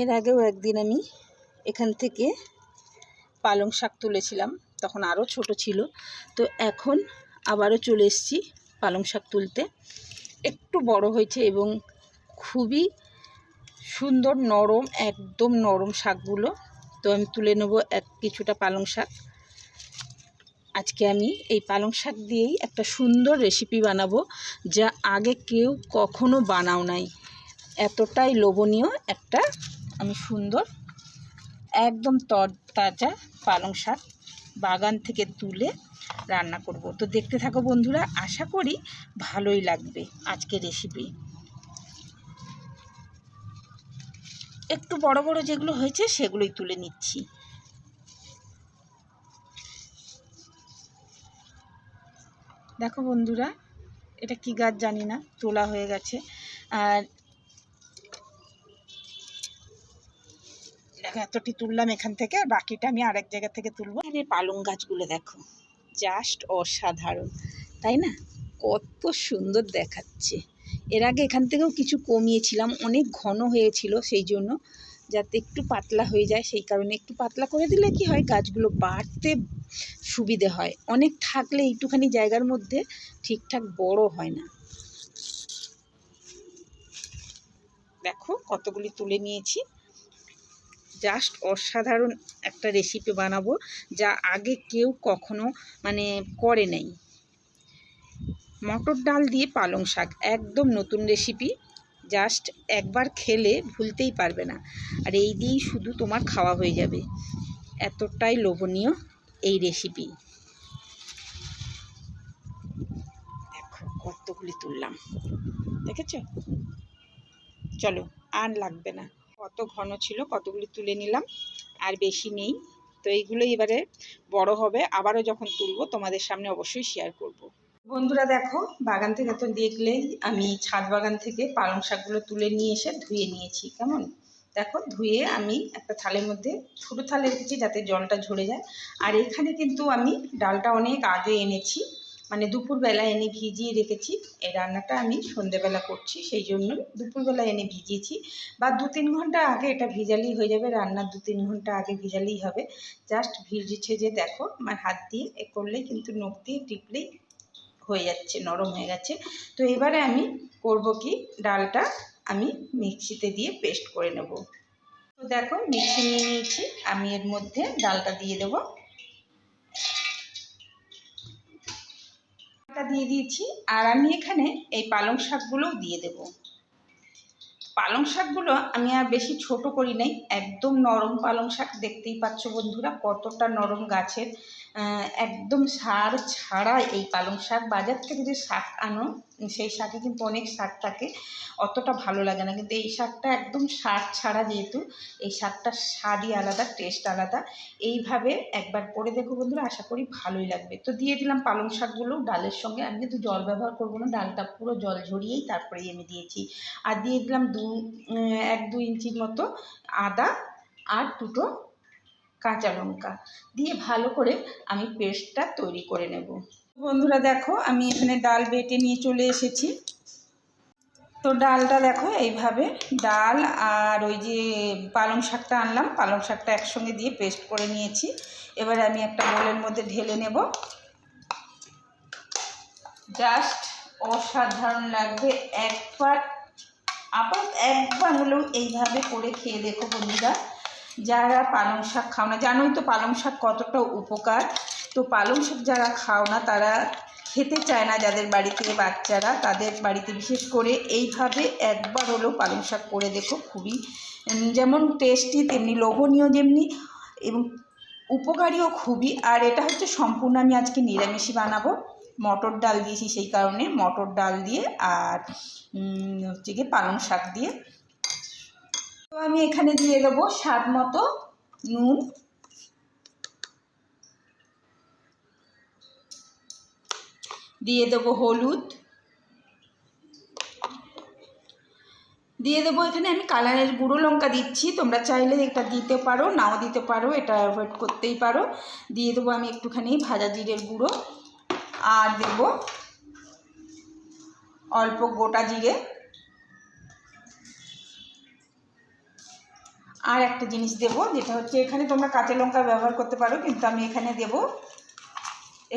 এর আগেও একদিন আমি এখান থেকে পালং শাক তুলেছিলাম, তখন আরও ছোট ছিল। তো এখন আবারও চলে এসেছি পালং শাক তুলতে। একটু বড় হয়েছে এবং খুবই সুন্দর, নরম, একদম নরম শাকগুলো। তো আমি তুলে নেব এক কিছুটা পালং শাক। আজকে আমি এই পালং শাক দিয়েই একটা সুন্দর রেসিপি বানাবো, যা আগে কেউ কখনো বানাও নাই। এতটাই লোভনীয় একটা আমি সুন্দর, একদম তাজা পালং শাক বাগান থেকে তুলে রান্না করব। তো দেখতে থাকো বন্ধুরা, আশা করি ভালোই লাগবে আজকে রেসিপি একটু বড় বড় যেগুলো হয়েছে সেগুলোই তুলে নিচ্ছি। দেখো বন্ধুরা, এটা কি গাছ জানি না, তোলা হয়ে গেছে। আর এতটি তুললাম এখান থেকে, আর বাকিটা আমি আরেক জায়গা থেকে তুলবো। এই পালং গাছগুলো দেখো, জাস্ট অসাধারণ, তাই না? কত সুন্দর দেখাচ্ছে। এর আগে এখান থেকেও কিছু কমিয়েছিলাম, অনেক ঘন হয়েছিল সেই জন্য, যাতে একটু পাতলা হয়ে যায়, সেই কারণে একটু পাতলা করে দিলে কি হয়, গাছগুলো বাড়তে সুবিধে হয়। অনেক থাকলে একটুখানি জায়গার মধ্যে ঠিকঠাক বড় হয় না। দেখো, কতগুলি তুলে নিয়েছি। জাস্ট অসাধারণ একটা রেসিপি বানাবো, যা আগে কেউ কখনো মানে করে নাই। মটর ডাল দিয়ে পালং শাক, একদম নতুন রেসিপি জাস্ট একবার খেলে ভুলতেই পারবে না। আর এই দিয়েই শুধু তোমার খাওয়া হয়ে যাবে। এতটাই লোভনীয় এই রেসিপি দেখো কতগুলি তুললাম। দেখেছ? চলো, আর লাগবে না। কত ঘন ছিল, কতগুলি তুলে নিলাম, আর বেশি নেই। তো এইগুলো এবারে বড় হবে, আবারও যখন তুলবো, তোমাদের সামনে অবশ্যই শেয়ার করব। বন্ধুরা দেখো, বাগান থেকে তো দেখলেই আমি ছাদ বাগান থেকে পালং শাকগুলো তুলে নিয়ে এসে ধুয়ে নিয়েছি, কেমন? দেখো, ধুয়ে আমি একটা থালের মধ্যে, ছোটো থালে রেখেছি যাতে জলটা ঝরে যায়। আর এখানে কিন্তু আমি ডালটা অনেক আগে এনেছি। মানে দুপুরবেলা এনে ভিজিয়ে রেখেছি। এই রান্নাটা আমি সন্ধেবেলা করছি, সেই জন্য দুপুরবেলা এনে ভিজিয়েছি। বা দু তিন ঘণ্টা আগে এটা ভিজালেই হয়ে যাবে, রান্নার দু তিন ঘণ্টা আগে ভিজালেই হবে। জাস্ট ভিজছে যে দেখো, আমার হাত দিয়ে এ করলেই কিন্তু নখ দিয়ে টিপলেই হয়ে যাচ্ছে, নরম হয়ে গেছে তো এবারে আমি করব কি, ডালটা আমি মিক্সিতে দিয়ে পেস্ট করে নেব। তো দেখো, মিক্সি নিয়ে নিয়েছি, আমি এর মধ্যে ডালটা দিয়ে দেবো। দিয়ে দিয়েছি আর আমি এখানে এই পালং শাকগুলোও দিয়ে দেব। পালং শাকগুলো আমি আর বেশি ছোট করি নাই, একদম নরম পালং শাক দেখতেই পাচ্ছ বন্ধুরা কতটা নরম গাছের একদম সার ছাড়া এই পালং শাক বাজার থেকে যে শাক আনো সেই শাকে কিন্তু অনেক শাক থাকে। অতটা ভালো লাগে না। কিন্তু এই শাকটা একদম সার ছাড়া যেহেতু, এই শাকটার স্বাদই আলাদা টেস্ট আলাদা। এইভাবে একবার করে দেখো বন্ধুরা, আশা করি ভালোই লাগবে। তো দিয়ে দিলাম পালং শাকগুলো। ডালের সঙ্গে আমি কিন্তু জল ব্যবহার করব না। ডালটা পুরো জল ঝরিয়েই তারপরেই আমি দিয়েছি। আর দিয়ে দিলাম দু এক দু ইঞ্চির মতো আদা আর দুটো কাঁচা লঙ্কা। দিয়ে ভালো করে আমি পেস্টটা তৈরি করে নেব। বন্ধুরা দেখো, আমি এখানে ডাল বেটে নিয়ে চলে এসেছি। তো ডালটা দেখো, এইভাবে ডাল আর ওই যে পালং শাকটা আনলাম, পালং শাকটা একসঙ্গে দিয়ে পেস্ট করে নিয়েছি। এবার আমি একটা বোলের মধ্যে ঢেলে নেব। জাস্ট অসাধারণ লাগবে একবার আপাতত একবার হলেও এইভাবে করে খেয়ে দেখো বন্ধুরা। যারা পালং শাক খাও না, জানোই তো পালং শাক কতটা উপকার। তো পালং শাক যারা খাও না, তারা খেতে চায় না যাদের বাড়িতে বাচ্চারা। তাদের বাড়িতে বিশেষ করে এইভাবে একবার হলেও পালং শাক করে দেখো, খুবই যেমন টেস্টি তেমনি লোভনীয় যেমনি, এবং উপকারীও খুবই। আর এটা হচ্ছে সম্পূর্ণ আমি আজকে নিরামিষই বানাবো। মটর ডাল দিয়েছি সেই কারণে, মটর ডাল দিয়ে আর হচ্ছে গিয়ে পালং শাক দিয়ে। তো আমি এখানে দিয়ে দেবো স্বাদ মতো নুন দিয়ে দেবো হলুদ। দিয়ে দেবো এখানে আমি কালারের গুঁড়ো লঙ্কা দিচ্ছি। তোমরা চাইলে এটা দিতে পারো, নাও দিতে পারো, এটা অ্যাভয়েড করতেই পারো। দিয়ে দেবো আমি একটুখানি ভাজা জিরের গুঁড়ো আর দেব অল্প গোটা জিরে। আর একটা জিনিস দেব, যেটা হচ্ছে এখানে তোমরা কাঁচা লঙ্কা ব্যবহার করতে পারো, কিন্তু আমি এখানে দেব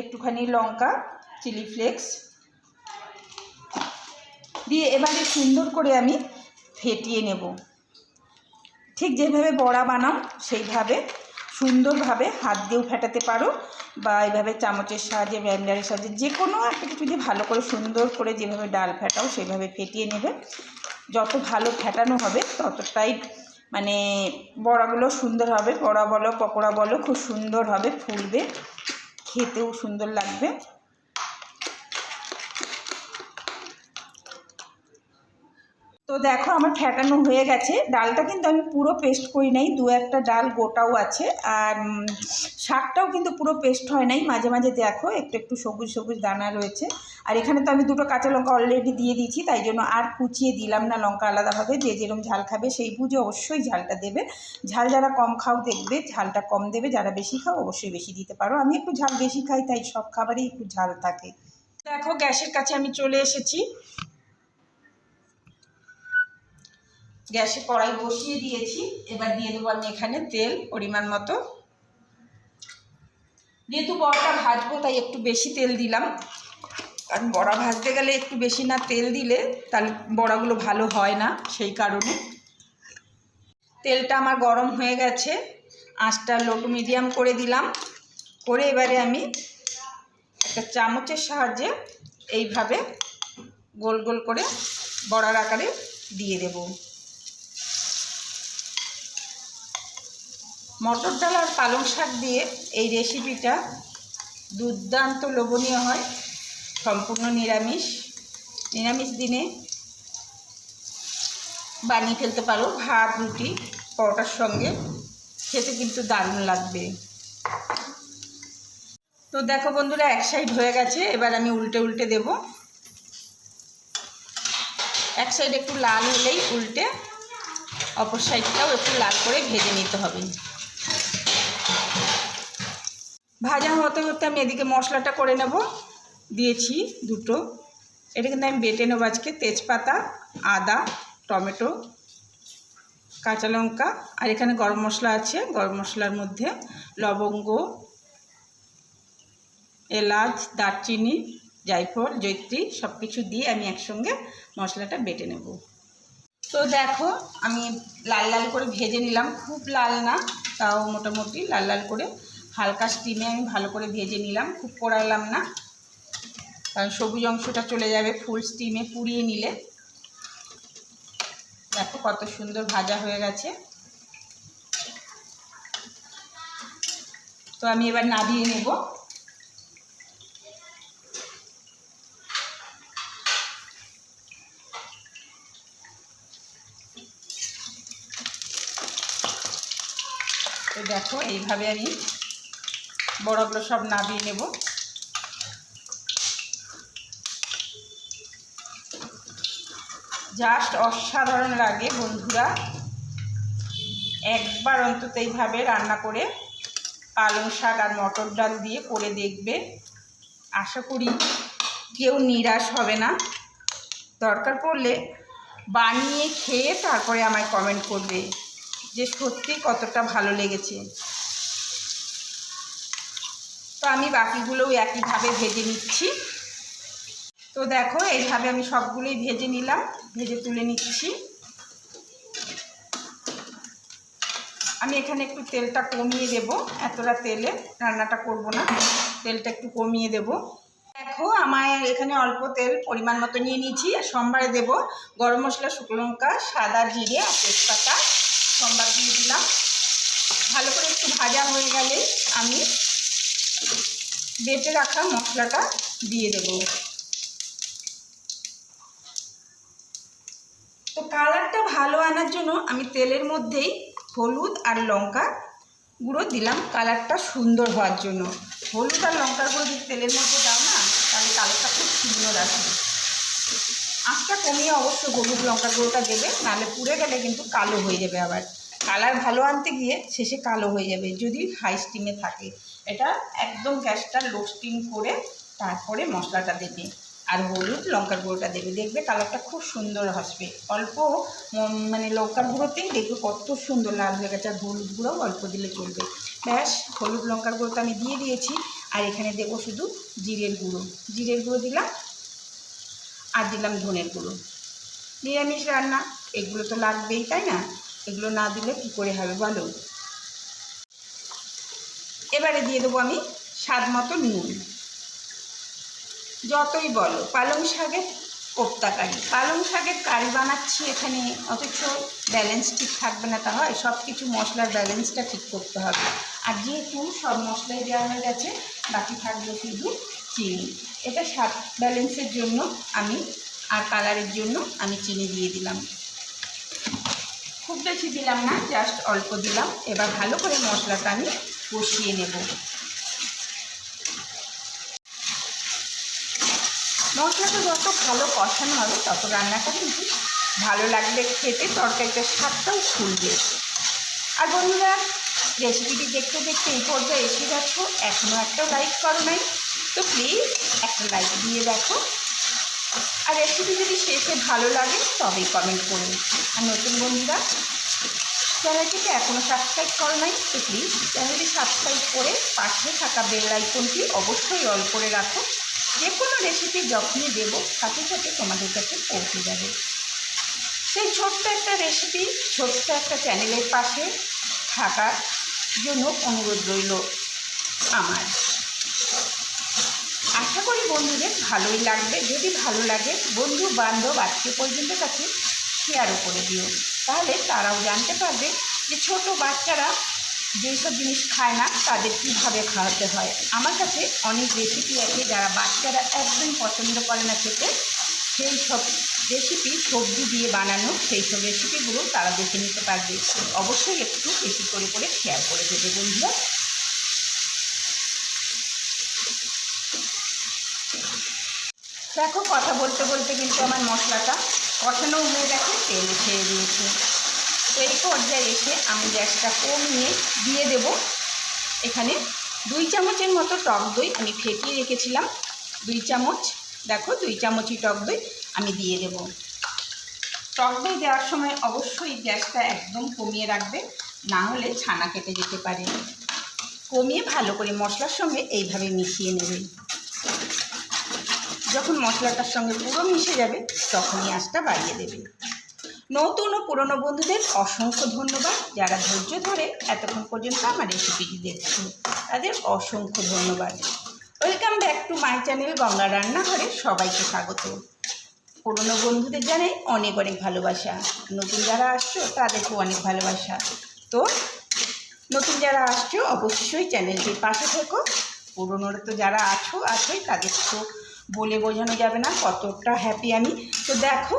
একটুখানি লঙ্কা। Chilli flakes. দিয়ে এবারে সুন্দর করে আমি ফেটিয়ে নেব। ঠিক যেভাবে বড়া বানাও, সেইভাবে সুন্দরভাবে হাত দিয়েও ফেটাতে পারো বা এইভাবে চামচের সাহায্যে ব্যান্ডারের সাহায্যে, যে কোনো একটা কিছু দিয়ে ভালো করে সুন্দর করে যেভাবে ডাল ফেটাও সেভাবে ফেটিয়ে নেবে। যত ভালো ফেটানো হবে, ততটাই মানে বড়াগুলো সুন্দর হবে। বড়া বলো, পকোড়া বলো, খুব সুন্দর হবে, ফুলবে, খেতেও সুন্দর লাগবে। তো দেখো আমার ফেটানো হয়ে গেছে। ডালটা কিন্তু আমি পুরো পেস্ট করি নাই, দু একটা ডাল গোটাও আছে। আর শাকটাও কিন্তু পুরো পেস্ট হয় নাই, মাঝে মাঝে দেখো, একটু একটু সবুজ সবুজ দানা রয়েছে। আর এখানে তো আমি দুটো কাঁচা লঙ্কা অলরেডি দিয়ে দিয়েছি, তাই জন্য আর কুচিয়ে দিলাম না, লঙ্কা আলাদাভাবে। যে যেরকম ঝাল খাবে সেই বুঝে অবশ্যই ঝালটা দেবে। ঝাল যারা কম খাও দেখবে, ঝালটা কম দেবে, যারা বেশি খাও অবশ্যই বেশি দিতে পারো। আমি একটু ঝাল বেশি খাই, তাই সব খাবারেই একটু ঝাল থাকে। দেখো গ্যাসের কাছে আমি চলে এসেছি। গ্যাসে কড়াই বসিয়ে দিয়েছি। এবার দিয়ে দেবো আমি এখানে তেল পরিমাণ মতো। যেহেতু বড়াটা ভাজবো, তাই একটু বেশি তেল দিলাম। কারণ বড়া ভাজতে গেলে একটু বেশি না তেল দিলে তাহলে বড়াগুলো ভালো হয় না সেই কারণে। তেলটা আমার গরম হয়ে গেছে। আঁচটা লো টু মিডিয়াম করে দিলাম। করে এবারে আমি একটা চামচের সাহায্যে এইভাবে গোল গোল করে বড়ার আকারে দিয়ে দেবো। মটর ডাল আর পালং শাক দিয়ে এই রেসিপিটা দুর্দান্ত লোভনীয় হয়, সম্পূর্ণ নিরামিষ। নিরামিষ দিনে বানিয়ে ফেলতে পারো ভাত, রুটি, পরোটার সঙ্গে। খেতে কিন্তু দারুণ লাগবে। তো দেখো বন্ধুরা, এক সাইড হয়ে গেছে, এবার আমি উল্টে উল্টে দেব। এক সাইড একটু লাল হলেই উল্টে, অপর সাইডটাও একটু লাল করে ভেজে নিতে হবে। ভাজা হতে হতে আমি এদিকে মশলাটা করে নেব। দিয়েছি দুটো। এটা কিন্তু আমি বেটে নেব আজকে। তেজপাতা, আদা, টমেটো, কাঁচা লঙ্কা আর এখানে গরম মশলা আছে। গরম মশলার মধ্যে লবঙ্গ, এলাচ, দারচিনি, জায়ফল জৈত্রী সব কিছু দিয়ে আমি একসঙ্গে মশলাটা বেটে নেব। তো দেখো, আমি লাল লাল করে ভেজে নিলাম। খুব লাল না, তাও মোটামুটি লাল লাল করে হালকা স্টিমে আমি ভালো করে ভেজে নিলাম, খুব পোড়ালাম না। কারণ সবুজ অংশটা চলে যাবে ফুল স্টিমে পুড়িয়ে নিলে। দেখো কত সুন্দর ভাজা হয়ে গেছে। তো আমি এবার নাবিয়ে নেব। তো দেখো এইভাবে আমি বড়গুলো সব নাবিয়ে নেব। জাস্ট অসাধারণ লাগে বন্ধুরা। একবার অন্তত এইভাবে রান্না করে পালং শাক আর মটর ডাল দিয়ে করে দেখবে। আশা করি কেউ নিরাশ হবে না। দরকার পড়লে বানিয়ে খেয়ে তারপরে আমায় কমেন্ট করবে যে সত্যি কতটা ভালো লেগেছে। তো আমি বাকিগুলোও একইভাবে ভেজে নিচ্ছি। তো দেখো, এইভাবে আমি সবগুলোই ভেজে নিলাম, ভেজে তুলে নিচ্ছি। আমি এখানে একটু তেলটা কমিয়ে দেব, এতটা তেলে রান্নাটা করব না, তেলটা একটু কমিয়ে দেব। দেখো আমার এখানে অল্প তেল পরিমাণ মতো নিয়ে নিয়েছি, আর সোমবারে দেব গরম মশলা, শুকনো লঙ্কা, সাদা জিরে আর তেজপাতা। সোমবার দিয়ে দিলাম। ভালো করে একটু ভাজা হয়ে গেলে আমি বেটে রাখা মশলাটা দিয়ে দেব। তো কালারটা ভালো আনার জন্য আমি তেলের মধ্যেই হলুদ আর লঙ্কা গুঁড়ো দিলাম। কালারটা সুন্দর হওয়ার জন্য। হলুদ আর লঙ্কার গুঁড়ো যদি তেলের মধ্যে দাও না, তাহলে কালারটা খুব সুন্দর আসে আঁচটা কমিয়ে অবশ্য হলুদ লঙ্কার গুঁড়োটা দেবে, নাহলে পুড়ে গেলে কিন্তু কালো হয়ে যাবে আবার। কালার ভালো আনতে গিয়ে শেষে কালো হয়ে যাবে, যদি হাই স্টিমে থাকে। এটা একদম গ্যাসটা লো স্টিম করে তারপরে মশলাটা দেবে আর হলুদ লঙ্কার গুঁড়োটা দেবে। দেখবে কালারটা খুব সুন্দর আসবে। অল্প মানে লঙ্কার গুঁড়োতেই দেখবে কত সুন্দর লাল হয়ে গেছে আর হলুদ গুঁড়োও অল্প দিলে চলবে। ব্যাস, হলুদ লঙ্কার গুঁড়োটা আমি দিয়ে দিয়েছি আর এখানে দেবো শুধু জিরের গুঁড়ো। জিরের গুঁড়ো দিলাম আর দিলাম ধনের গুঁড়ো। নিরামিষ রান্না, এগুলো তো লাগবেই, তাই না? এগুলো না দিলে কী করে হবে বলো? এবারে দিয়ে দেবো আমি স্বাদ মতো নুন। যতই বলো, পালং শাকের কোপ্তা কারি। পালং শাকের কারি বানাচ্ছি এখানে, অথচ ব্যালেন্স ঠিক থাকবে না তা হয় সব কিছু মশলার ব্যালেন্সটা ঠিক করতে হবে। আর যেহেতু সব মশলাই দেওয়া হয়ে গেছে, বাকি থাকবে শুধু চিনি। এটা স্বাদ ব্যালেন্সের জন্য আমি, আর কালারের জন্য আমি চিনি দিয়ে দিলাম। খুব বেশি দিলাম না জাস্ট অল্প দিলাম। এবার ভালো করে মশলাটা আমি কষিয়ে নেব। মশলাটা যত ভালো কষানো হবে, তত রান্নাটা কিন্তু ভালো লাগবে খেতে, তরকারিটার স্বাদটাও খুলবে আর বন্ধুরা, রেসিপিটি দেখতে দেখতে এই পর্যায়ে এসে গেছো এখনও একটা লাইক করো নাই। তো প্লিজ একটা লাইক দিয়ে দেখো। আর রেসিপি যদি শেষে ভালো লাগে, তবেই কমেন্ট করুন আর নতুন বন্ধুরা, চ্যানেলটিকে এখনও সাবস্ক্রাইব করো নাই, তো প্লিজ চ্যানেলটি সাবস্ক্রাইব করে পাশে থাকা বেল আইকনটি অবশ্যই অল করে রাখো। যে কোনো রেসিপি যখনই দেব, সাথে সাথে তোমাদের কাছে পৌঁছে যাবে। সেই ছোট্ট একটা রেসিপি ছোট্ট একটা চ্যানেলের পাশে থাকার জন্য অনুরোধ রইল আমার। করি বন্ধুদের ভালোই লাগবে, যদি ভালো লাগে বন্ধু বান্ধব, আত্মীয় পর্যন্ত কাছে শেয়ারও করে দিও। তাহলে তারাও জানতে পারবে যে ছোট বাচ্চারা যেসব জিনিস খায় না, তাদের কীভাবে খাওয়াতে হয়। আমার কাছে অনেক রেসিপি আছে, যারা বাচ্চারা একদম পছন্দ করে না খেতে সেই সব রেসিপি সবজি দিয়ে বানানো সেই সব রেসিপিগুলো তারা দেখে নিতে পারবে। অবশ্যই একটু বেশি করে করে শেয়ার করে দেবে বন্ধুরা। দেখো, কথা বলতে বলতে কিন্তু আমার মশলাটা কষানো হয়ে গেছে, তেল খেয়ে দিয়েছে। তো এই পর্যায়ে এসে আমি গ্যাসটা কমিয়ে দিয়ে দেব। এখানে দুই চামচের মতো টক দই আমি ফেটিয়ে রেখেছিলাম। দুই চামচ, দেখো, দুই চামচই টক দই আমি দিয়ে দেব। টক দই দেওয়ার সময় অবশ্যই গ্যাসটা একদম কমিয়ে রাখবে, না হলে ছানা কেটে যেতে পারে। কমিয়ে ভালো করে মশলার সঙ্গে এইভাবে মিশিয়ে নেবে। যখন মশলাটার সঙ্গে পুরো মিশে যাবে, তখনই আঁচটা বাড়িয়ে দেবে। নতুন ও পুরনো বন্ধুদের অসংখ্য ধন্যবাদ। যারা ধৈর্য ধরে এতক্ষণ পর্যন্ত আমার রেসিপিটি দেখছে তাদের অসংখ্য ধন্যবাদ। Welcome back to my channel Ganga রান্নাঘরে সবাইকে স্বাগত। পুরনো বন্ধুদের জানাই অনেক অনেক ভালোবাসা। নতুন যারা আসছো, তাদেরকেও অনেক ভালোবাসা। তো, নতুন যারা আসছো, অবশ্যই চ্যানেলটির পাশে থেকো। পুরনোরা তো যারা আছো, আছোই, তাদের তো বলে বোঝানো যাবে না কতটা হ্যাপি আমি। তো দেখো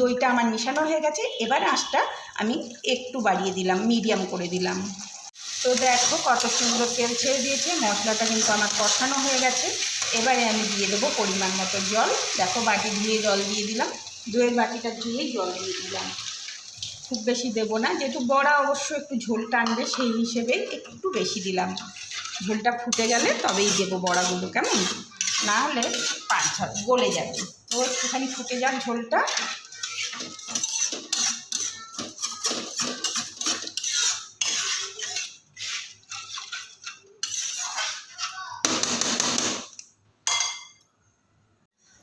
দইটা আমার মিশানো হয়ে গেছে। এবার আঁচটা আমি একটু বাড়িয়ে দিলাম মিডিয়াম করে দিলাম। তো দেখো কত সুন্দর তেল ছেড়ে দিয়েছে, মশলাটা কিন্তু আমার কষানো হয়ে গেছে। এবারে আমি দিয়ে দেবো পরিমাণ মতো জল। দেখো বাটি ধুয়ে জল দিয়ে দিলাম। দইয়ের বাটিটা ধুয়েই জল দিয়ে দিলাম। খুব বেশি দেবো না, যেহেতু বড়া অবশ্য একটু ঝোল টানবে, সেই হিসেবে একটু বেশি দিলাম। ঝোলটা ফুটে গেলে তবেই দেবো বড়াগুলো, কেমন? না হলে পাঁচ ছাড়, গলে যাবে। তো একটুখানি ফুটে যাক ঝোলটা।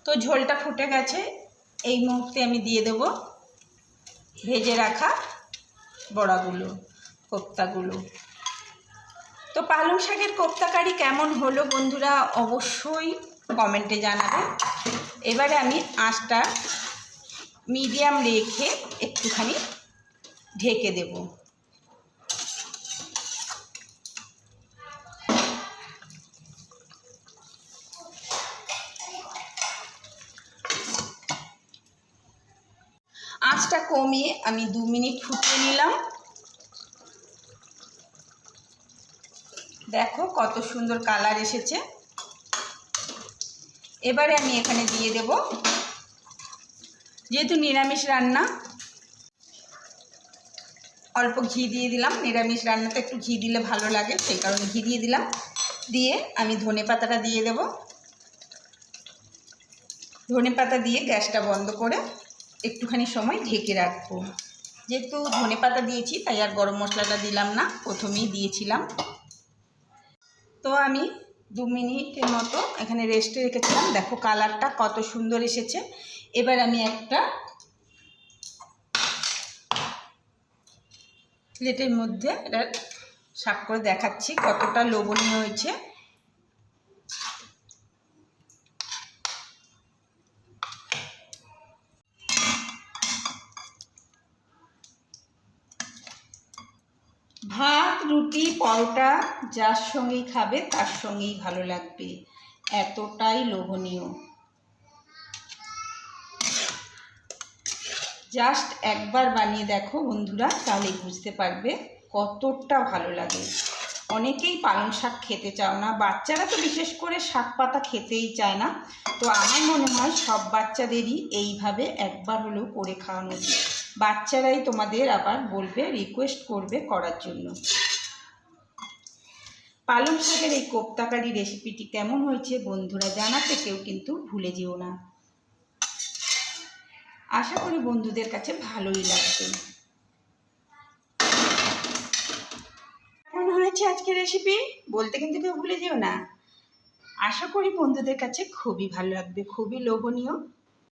তো ঝোলটা ফুটে গেছে। এই মুহূর্তে আমি দিয়ে দেবো ভেজে রাখা বড়াগুলো, কোপ্তাগুলো। তো পালং শাকের কোপ্তা কারি কেমন হলো বন্ধুরা? অবশ্যই কমেন্টে জানাবে। এবারে আমি আঁচটা মিডিয়াম রেখে একটুখানি ঢেকে দেব। আঁচটা কমিয়ে আমি দু মিনিট ফুটিয়ে নিলাম। দেখো কত সুন্দর কালার এসেছে। এবারে আমি এখানে দিয়ে দেব। যেহেতু নিরামিষ রান্না, অল্প ঘি দিয়ে দিলাম। নিরামিষ রান্নাতে একটু ঘি দিলে ভালো লাগে, সেই কারণে ঘি দিয়ে দিলাম। দিয়ে আমি ধনে পাতাটা দিয়ে দেব। ধনে পাতা দিয়ে গ্যাসটা বন্ধ করে একটুখানি সময় ঢেকে রাখব। যেহেতু ধনে পাতা দিয়েছি, তাই আর গরম মশলাটা দিলাম না, প্রথমেই দিয়েছিলাম। তো আমি দু মিনিটের মতো এখানে রেস্টে রেখেছিলাম। দেখো কালারটা কত সুন্দর এসেছে। এবার আমি একটা প্লেটের মধ্যে এটা সাপ করে দেখাচ্ছি কতটা লোভনীয় হয়েছে ভাত রুটি, পরোটা যার সঙ্গেই খাবে, তার সঙ্গেই ভালো লাগবে। এতটাই লোভনীয়। জাস্ট একবার বানিয়ে দেখো বন্ধুরা তাহলে বুঝতে পারবে কতটা ভালো লাগে। অনেকেই পালং শাক খেতে চাও না, বাচ্চারা তো বিশেষ করে শাক পাতা খেতেই চায় না। তো আমার মনে হয় সব বাচ্চাদেরই এইভাবে একবার হলেও করে খাওয়ানো উচিত। বাচ্চারাই তোমাদের আবার বলবে রিকোয়েস্ট করবে করার জন্য। পালং শাকের এই কোপ্তাকারি রেসিপিটি কেমন হয়েছে বন্ধুরা জানাতে কেউ কিন্তু ভুলে যেও না। আশা করি বন্ধুদের কাছে ভালোই লাগবে। কেমন হয়েছে আজকের রেসিপি বলতে কিন্তু কেউ ভুলে যেও না। আশা করি বন্ধুদের কাছে খুবই ভালো লাগবে, খুবই লোভনীয়।